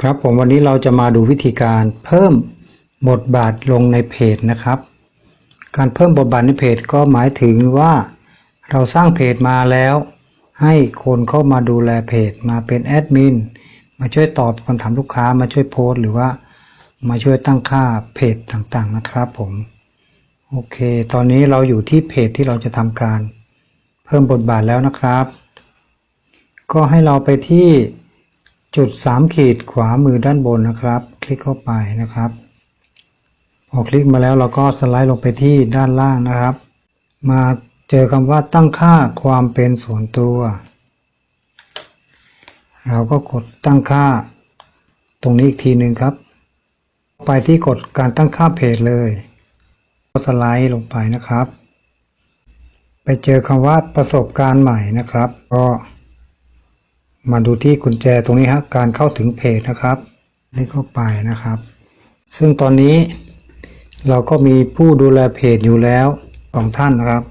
ครับผมวันนี้เราจะมาดูวิธีการเพิ่มบทบาทลงในเพจนะครับ การเพิ่มบทบาทในเพจก็หมายถึงว่า เราสร้างเพจมาแล้ว ให้คนเข้ามาดูแลเพจมาเป็นแอดมินมาช่วยตอบคำถามลูกค้ามาช่วยโพสต์หรือว่ามาช่วยตั้งค่าเพจต่างๆนะครับผมโอเค ตอนนี้เราอยู่ที่เพจที่เราจะทำการ เพิ่มบทบาทแล้วนะครับ ก็ให้เราไปที่ จุด 3 ขีดขวามือด้านบนนะครับ คลิกเข้าไปนะครับ พอคลิกมาแล้วเราก็สไลด์ลงไปที่ด้านล่างนะครับ มาเจอคำว่าตั้งค่าความเป็นส่วนตัว เราก็กดตั้งค่า ตรงนี้อีกทีหนึ่งครับ ไปที่กดการตั้งค่าเพจเลย ก็สไลด์ลงไปนะครับ ไปเจอคำว่าประสบการณ์ใหม่นะครับ ก็ มาดูที่กุญแจตรงนี้ฮะการเข้าถึงเพจนะครับนี่เข้าไปนะครับ ซึ่งตอนนี้เราก็มีผู้ดูแลเพจอยู่แล้วสองท่านนะครับ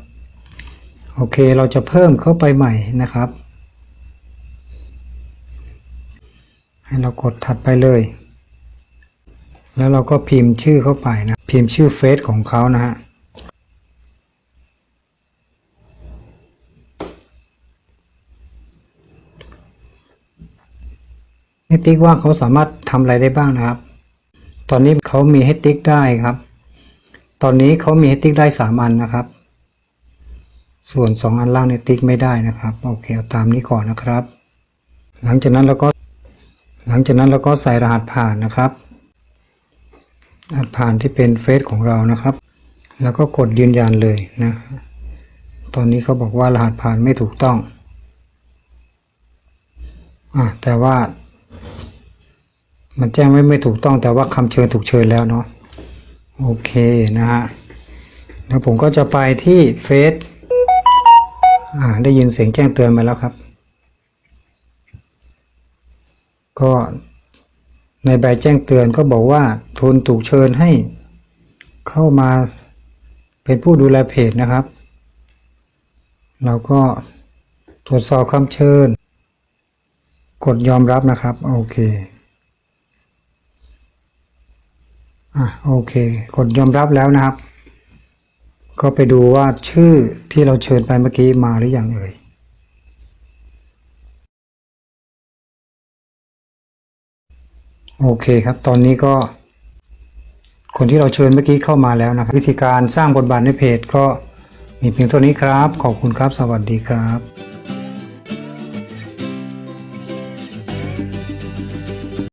โอเคเราจะเพิ่มเข้าไปใหม่นะครับ ให้เรากดถัดไปเลย แล้วเราก็พิมพ์ชื่อเข้าไปนะ พิมพ์ชื่อเฟซของเขานะฮะ ให้ติ๊กว่าเขาสามารถทำอะไรได้บ้างนะครับ ตอนนี้เขามีให้ติ๊กได้ครับ ตอนนี้เขามีให้ติ๊กได้สามอันนะครับ ส่วนสองอันล่างเนี่ยติ๊กไม่ได้นะครับโอเคเอาตามนี้ก่อนนะครับ หลังจากนั้นเราก็ หลังจากนั้นเราก็ใส่รหัสผ่านนะครับ รหัสผ่านที่เป็นเฟซของเรานะครับ แล้วก็กดยืนยันเลยนะ ตอนนี้เขาบอกว่ารหัสผ่านไม่ถูกต้องอะแต่ว่า มันแจ้งไว้ไม่ถูกต้องแต่ว่าคำเชิญถูกเชิญแล้วเนาะโอเคนะฮะแล้วผมก็จะไปที่เฟซอ่าได้ยินเสียงแจ้งเตือนมาแล้วครับ ก็ในใบแจ้งเตือนก็บอกว่าทุนถูกเชิญให้เข้ามาเป็นผู้ดูแลเพจนะครับเราก็ตรวจสอบคำเชิญ กดยอมรับนะครับ โอเค อะโอเค กดยอมรับแล้วนะครับ ก็ไปดูว่าชื่อที่เราเชิญไปเมื่อกี้มาหรืออยังเอ่ยโอเคครับ ตอนนี้ก็ คนที่เราเชิญเมื่อกี้เข้ามาแล้วนะครับวิธีการสร้างบทบาทในเพจก็มีเพียงเท่านี้ครับ ขอบคุณครับ สวัสดีครับ